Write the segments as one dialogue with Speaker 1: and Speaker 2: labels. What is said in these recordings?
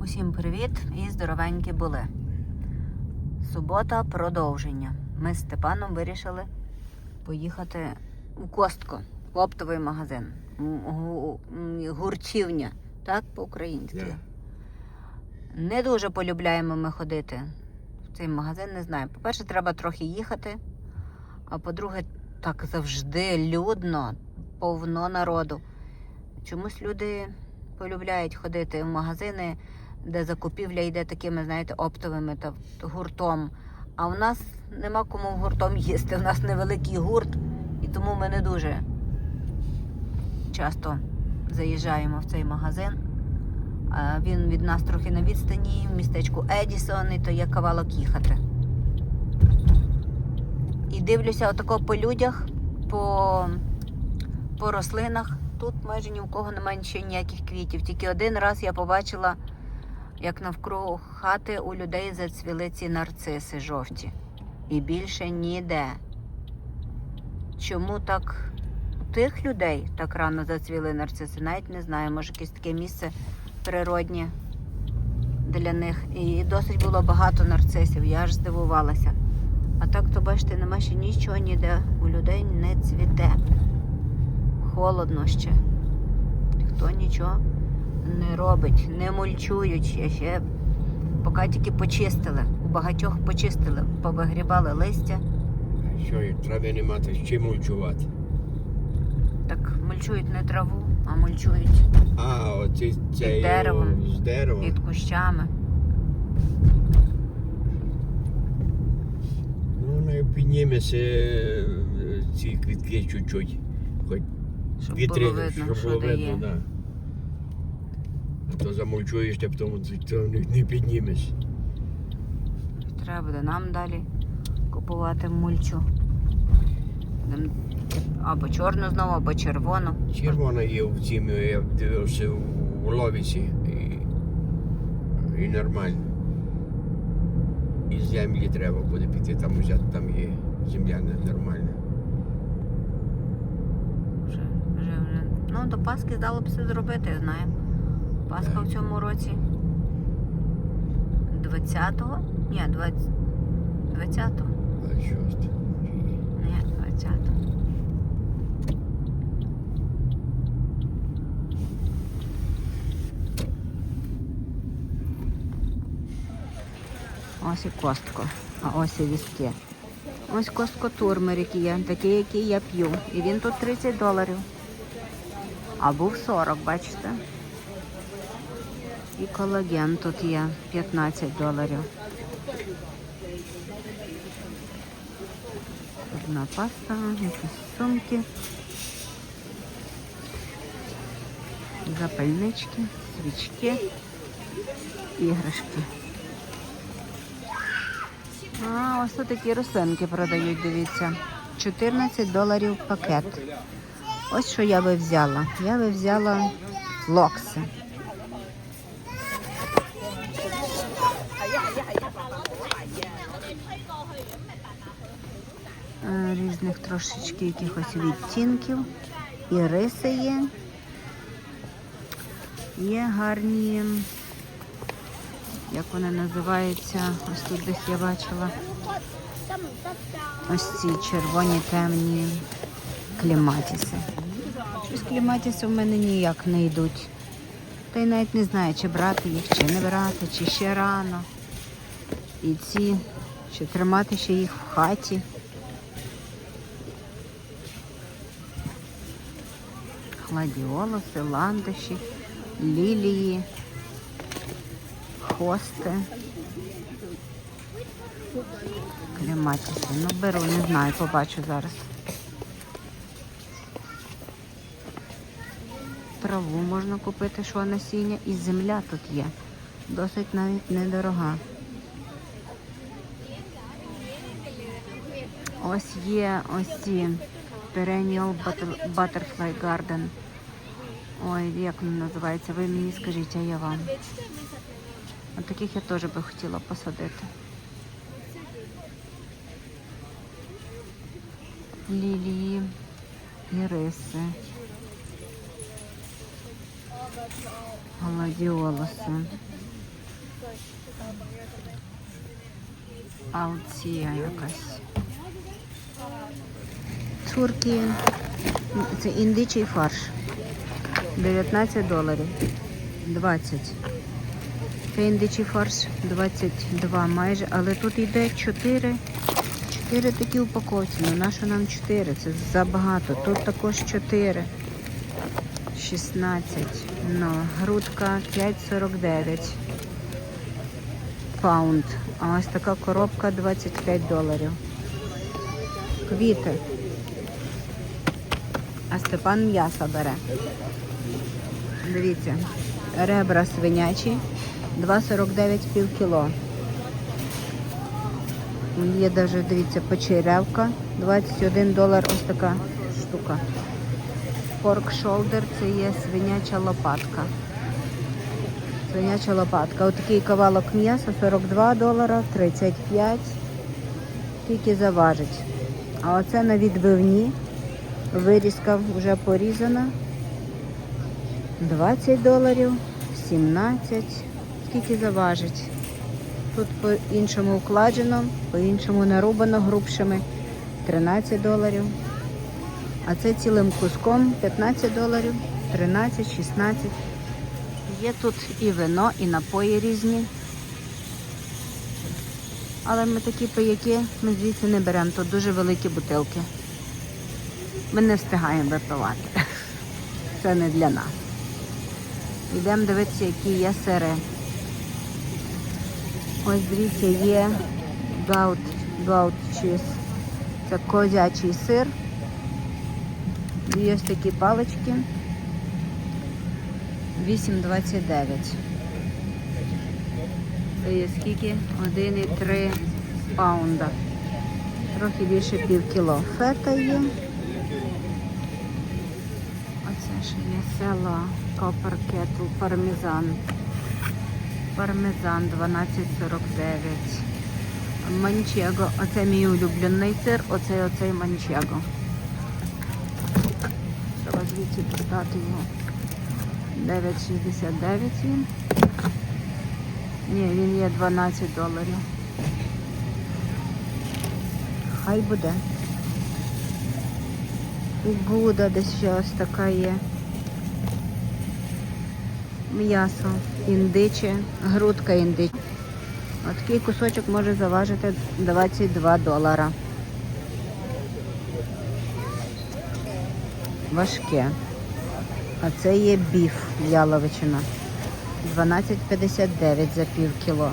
Speaker 1: Усім привіт і здоровенькі були. Субота продовження. Ми з Степаном вирішили поїхати у Костко, в оптовий магазин. М, гу- м, Гуртівня, так, по-українськи.
Speaker 2: Да.
Speaker 1: Не дуже полюбляємо ми ходити в цей магазин, не знаю. По-перше, треба трохи їхати, а по-друге, так завжди людно, повно народу. Чомусь люди полюбляють ходити в магазини, де закупівля йде такими, знаєте, оптовими та гуртом. А в нас нема кому гуртом їсти. У нас невеликий гурт, і тому ми не дуже часто заїжджаємо в цей магазин. Він від нас трохи на відстані, в містечку Едісон, і то є кавалок їхати. І дивлюся отако по людях, по, по рослинах. Тут майже ні в кого немає ще ніяких квітів. Тільки один раз я побачила, як навкруг хати у людей зацвіли ці нарциси жовті. І більше ніде. Чому так у тих людей так рано зацвіли нарциси? Навіть не знаю, може якесь таке місце природнє для них. І досить було багато нарцисів, я аж здивувалася. А так, то бачите, нема ще нічого ніде у людей не цвіте. Холодно ще. Ніхто нічого не робить, не мульчують ще. ще поки тільки почистили. У багатьох почистили, повигрібали листя.
Speaker 2: Що трави не мати з чим мульчувати.
Speaker 1: Так мульчують не траву, а мульчують
Speaker 2: А, оці цей
Speaker 1: деревом.
Speaker 2: з дерева.
Speaker 1: під кущами.
Speaker 2: Ну, не підніметься е, ці квітки чуть-чуть. Хоч
Speaker 1: Щоб
Speaker 2: вітри,
Speaker 1: було видно,
Speaker 2: щоб
Speaker 1: що
Speaker 2: було видно, да. А то замульчуєш, ти потім не, піднімеш.
Speaker 1: Треба буде нам далі купувати мульчу. Або чорну знову, або червону.
Speaker 2: Червона є в цім, я дивився в ловіці. І, і нормально. І землі треба буде піти там взяти, там є земля нормальна.
Speaker 1: Вже, вже, вже. Ну, до Пасхи здало б все зробити, знаю. Пасха в цьому році 20-го? Ні, 20... 20-го.
Speaker 2: А що ж ти?
Speaker 1: Ні, 20-го. Ось і костко, а ось і візки. Ось костко турмерик є, такий, який я п'ю. І він тут 30 доларів. А був 40, бачите? І колаген тут є 15 доларів. Одна паста, якісь сумки, запальнички, свічки, іграшки. А, ось тут такі рослинки продають, дивіться. 14 доларів пакет. Ось що я би взяла. Я би взяла локси. Е, Різних трошечки якихось відтінків. І риси є. Є гарні, як вони називаються, ось тут десь я бачила. Ось ці червоні темні кліматіси. Щось кліматіси в мене ніяк не йдуть. Та й навіть не знаю, чи брати їх, чи не брати, чи ще рано. І ці, чи тримати ще їх в хаті. Гладіолуси, ландиші, лілії, хости. Кліматіси. Ну, беру, не знаю, побачу зараз. Траву можна купити, що насіння, і земля тут є. Досить навіть недорога. Ось є ось ці Perennial Butter- Butterfly Garden. Ой, як вони називаються? Ви мені скажіть, а я вам. От таких я теж би хотіла посадити. Лілії, іриси, гладіолуси. Алція якась. Турки. Це індичий фарш. 19 доларів. 20. Це індичий фарш 22 майже, але тут йде 4. 4 такі упаковці. Ну нащо нам 4? Це забагато. Тут також 4. 16. Ну, грудка 5,49 паунд. А ось така коробка 25 доларів. Квіти. А Степан м'ясо бере. Дивіться, ребра свинячі 2,49 пів кіло. Є навіть, дивіться, почерявка 21 долар ось така штука. Порк шолдер це є свиняча лопатка. Свиняча лопатка. Отакий кавалок м'яса 42 долара, 35. Скільки заважить. А оце на відбивні. Вирізка вже порізана. 20 доларів, 17. Скільки заважить. Тут по-іншому укладено, по-іншому нарубано грубшими 13 доларів. А це цілим куском 15 доларів, 13, 16. Є тут і вино, і напої різні. Але ми такі пияки ми звідси не беремо. Тут дуже великі бутилки. Ми не встигаємо випивати. Це не для нас. Йдемо дивитися, які є сири. Ось дивіться, є гаут, гаут чіз. Це козячий сир. Є ось такі палички. 8,29. Це є скільки? 1,3 паунда. Трохи більше пів кіло. Фета є. Ще є село, копер пармезан. Пармезан 12,49. Манчего. Оце мій улюблений сир, оцей оцей манчего. Треба звідси продати його. 9,69 він. Ні, він є 12 доларів. Хай буде. І Гуда десь ще ось така є. М'ясо індиче, грудка індиче. Такий кусочок може заважити 22 долара. Важке. А це є біф яловичина. 12,59 за пів кіло.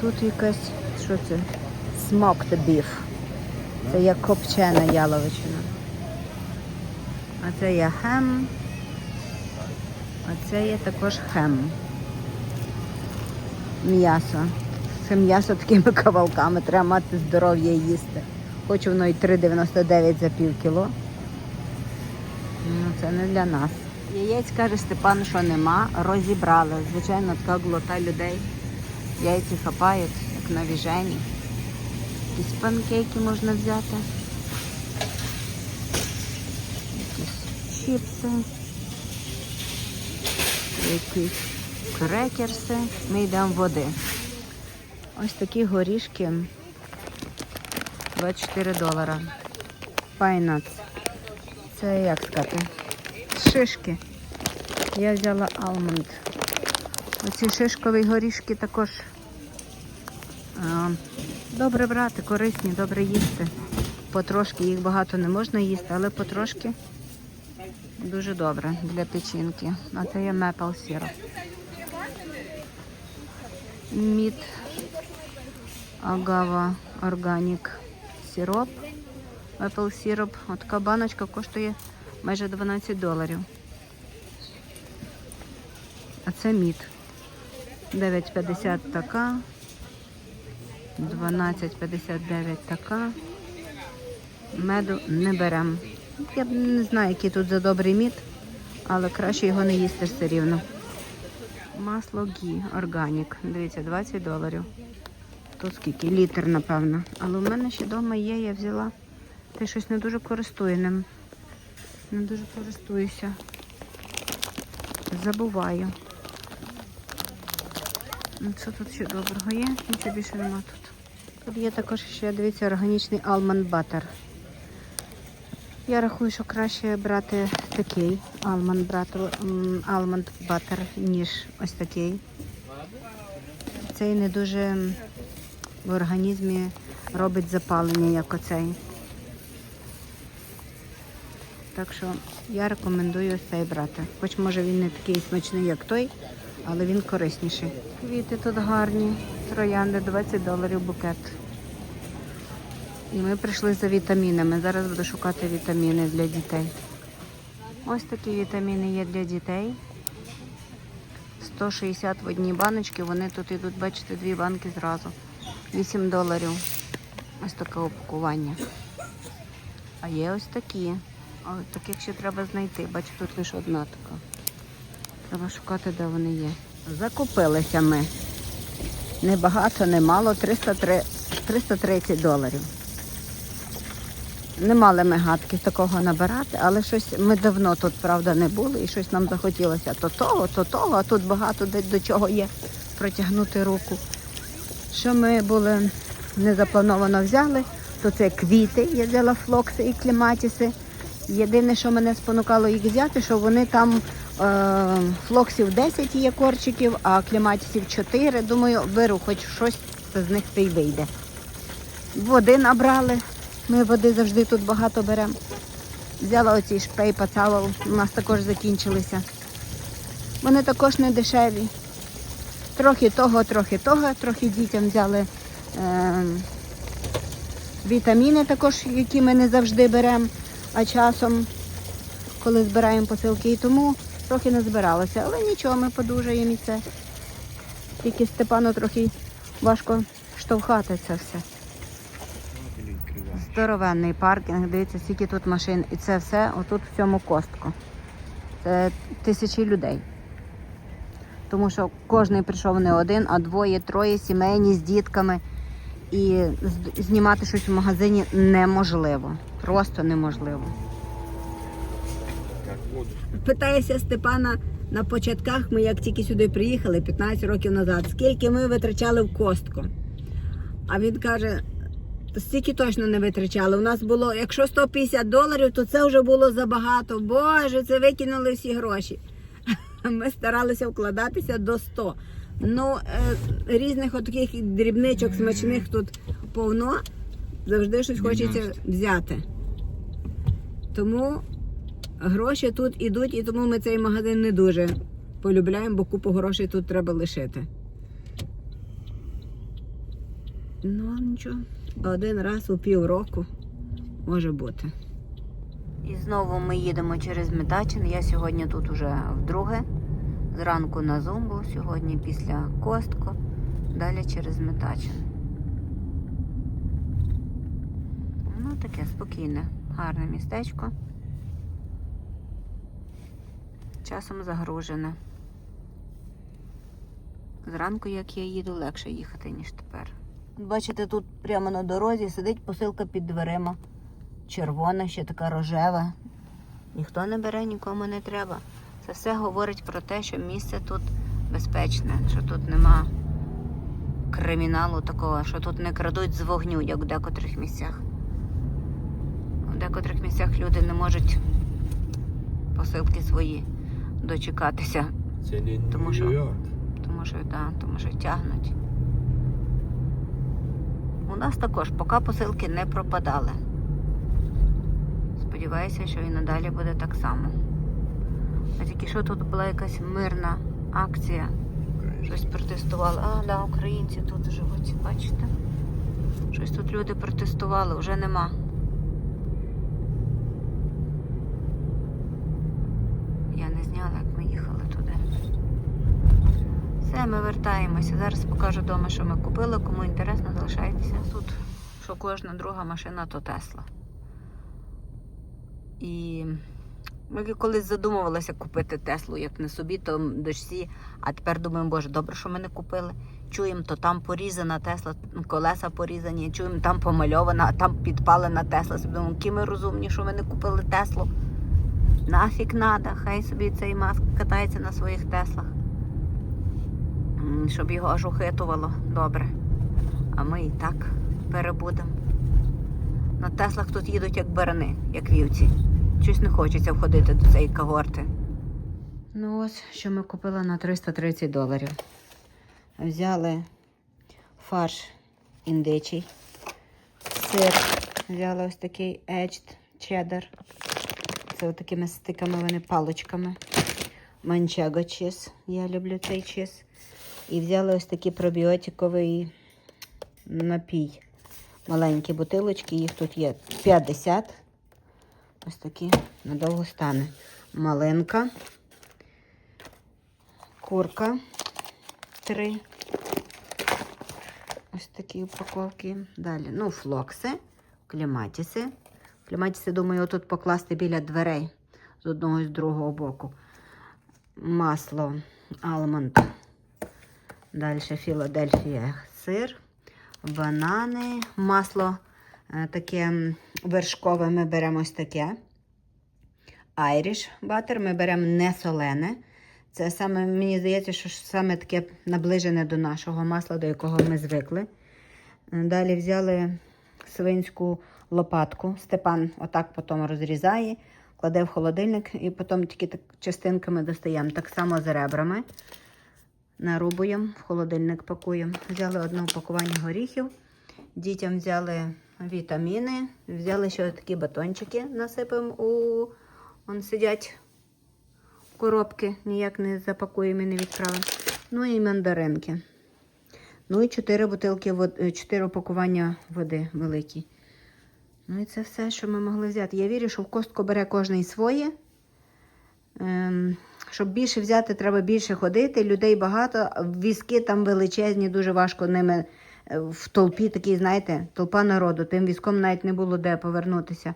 Speaker 1: Тут якась, що це? Smoked beef. Це як копчена яловичина. А це є хем. А це є також хем. М'ясо. Це м'ясо такими кавалками, треба мати здоров'я їсти. Хоч воно і 3,99 за пів кіло. Ну, це не для нас. Яєць, каже Степан, що нема, розібрали. Звичайно, така глота людей. Яйці хапають, як на віжені. Якісь панкейки можна взяти. Якісь чіпси. Якісь крекерси. Ми йдемо води. Ось такі горішки. 24 долара. Пайнац. Це як сказати? Шишки. Я взяла алмонд. Оці шишкові горішки також добре брати, корисні, добре їсти. Потрошки їх багато не можна їсти, але потрошки дуже добре для печінки. А це є мепл сироп. Мід агава органік сироп. Apple сироп. От така баночка коштує майже 12 доларів. А це мід. 9,50 така. 12,59 така. Меду не беремо. Я не знаю, який тут за добрий мід, але краще його не їсти все рівно. Масло гі, органік. Дивіться, 20 доларів. Тут скільки? Літр, напевно. Але у мене ще вдома є, я взяла. Та щось не дуже користую ним. Не дуже користуюся. Забуваю. Ну, Що тут ще доброго є? Нічого більше нема тут. Тут є також ще, дивіться, органічний almond butter. Я рахую, що краще брати такий almond butter, almond butter ніж ось такий. Цей не дуже в організмі робить запалення, як оцей. Так що я рекомендую цей брати. Хоч може він не такий смачний, як той, але він корисніший. Квіти тут гарні, троянди 20 доларів букет. І ми прийшли за вітамінами. Зараз буду шукати вітаміни для дітей. Ось такі вітаміни є для дітей. 160 в одній баночці. Вони тут йдуть, бачите, дві банки зразу. 8 доларів. Ось таке упакування. А є ось такі. От таких ще треба знайти. Бачу, тут лише одна така. Треба шукати, де вони є. Закупилися ми. Не багато, не мало, 303 330 доларів. Не мали ми гадки такого набирати, але щось ми давно тут, правда, не були, і щось нам захотілося то того, то того, а тут багато де до чого є протягнути руку. Що ми були незаплановано взяли, то це квіти, я взяла флокси і кліматіси. Єдине, що мене спонукало їх взяти, що вони там флоксів 10 є корчиків, а кліматісів 4. Думаю, беру, хоч щось з них та й вийде. Води набрали. Ми води завжди тут багато беремо. Взяла оці шпей пацавал, у нас також закінчилися. Вони також не дешеві. Трохи того, трохи того, трохи дітям взяли е, вітаміни також, які ми не завжди беремо, а часом, коли збираємо посилки, і тому трохи не збиралося. Але нічого, ми подужаємо і це. Тільки Степану трохи важко штовхати це все. Здоровенний паркінг, дивіться, скільки тут машин. І це все отут в цьому костку. Це тисячі людей. Тому що кожен прийшов не один, а двоє, троє сімейні з дітками. І знімати щось в магазині неможливо. Просто неможливо. Питаюся Степана на початках, ми як тільки сюди приїхали 15 років назад, скільки ми витрачали в костку. А він каже, стільки точно не витрачали. У нас було, якщо 150 доларів, то це вже було забагато. Боже, це викинули всі гроші. Ми старалися вкладатися до 100. Ну, е, різних отаких дрібничок смачних тут повно. Завжди щось хочеться взяти. Тому гроші тут ідуть, і тому ми цей магазин не дуже полюбляємо, бо купу грошей тут треба лишити. Ну, нічого. Один раз у півроку може бути. І знову ми їдемо через Метачин. Я сьогодні тут уже вдруге. Зранку на Зумбу, сьогодні після Костку, далі через Метачин. Ну, таке спокійне, гарне містечко. Часом загружене. Зранку, як я їду, легше їхати, ніж тепер. Бачите, тут прямо на дорозі сидить посилка під дверима. Червона, ще така рожева. Ніхто не бере, нікому не треба. Це все говорить про те, що місце тут безпечне, що тут нема криміналу такого, що тут не крадуть з вогню, як в декотрих місцях. В декотрих місцях люди не можуть посилки свої дочекатися,
Speaker 2: Це не
Speaker 1: Тому що- тому що, да, тому що тягнуть. У нас також поки посилки не пропадали. Сподіваюся, що і надалі буде так само. А тільки що тут була якась мирна акція. Щось протестували. А, да, українці тут живуть, бачите? Щось тут люди протестували, вже нема. Я не зняла, як ми їхали туди. Все, ми вертаємося. Зараз покажу вдома, що ми купили. Кому інтересно, залишайтеся. Тут, що кожна друга машина, то Тесла. І ми колись задумувалися купити Теслу, як не собі, то дочці. А тепер думаємо, боже, добре, що ми не купили. Чуємо, то там порізана Тесла, колеса порізані, чуємо, там помальована, а там підпалена Тесла. Думаємо, які ми розумні, що ми не купили Теслу. Нафік надо, хай собі цей маск катається на своїх теслах. Щоб його аж ухитувало добре. А ми і так перебудемо. На Теслах тут їдуть як барани, як вівці. Щось не хочеться входити до цієї когорти. Ну ось, що ми купили на 330 доларів. Взяли фарш індичий, сир, взяли ось такий edged cheddar. Це такими стиками вони палочками. Манчего чіз. Я люблю цей чіз. І взяли ось такий пробіотиковий напій. Маленькі бутилочки, їх тут є 50. Ось такі надовго стане. Малинка. Курка. Три. Ось такі упаковки. Далі. Ну, флокси, кліматіси. Кліматіси, думаю, тут покласти біля дверей з одного і з другого боку. Масло алмонд. Далі Філадельфія сир, банани, масло е, таке вершкове ми беремо ось таке. Айріш батер ми беремо не солене. Це саме, мені здається, що саме таке наближене до нашого масла, до якого ми звикли. Е, Далі взяли свинську лопатку. Степан отак потім розрізає, кладе в холодильник і потім тільки так частинками достаємо. Так само з ребрами. Нарубуємо, в холодильник пакуємо. Взяли одне упакування горіхів. Дітям взяли вітаміни, взяли ще такі батончики, насипемо у. Вон сидять коробки, ніяк не запакуємо і не відправимо. Ну і мандаринки. Ну і 4 бутилки, 4 упакування води великі. Ну і це все, що ми могли взяти. Я вірю, що в костку бере кожний своє. Ем, щоб більше взяти, треба більше ходити. Людей багато, візки там величезні, дуже важко ними е, в толпі такі, знаєте, толпа народу. Тим візком навіть не було де повернутися.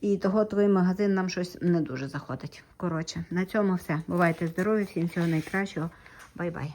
Speaker 1: І того твій магазин нам щось не дуже заходить. Коротше, на цьому все. Бувайте здорові, всім всього найкращого. Бай-бай.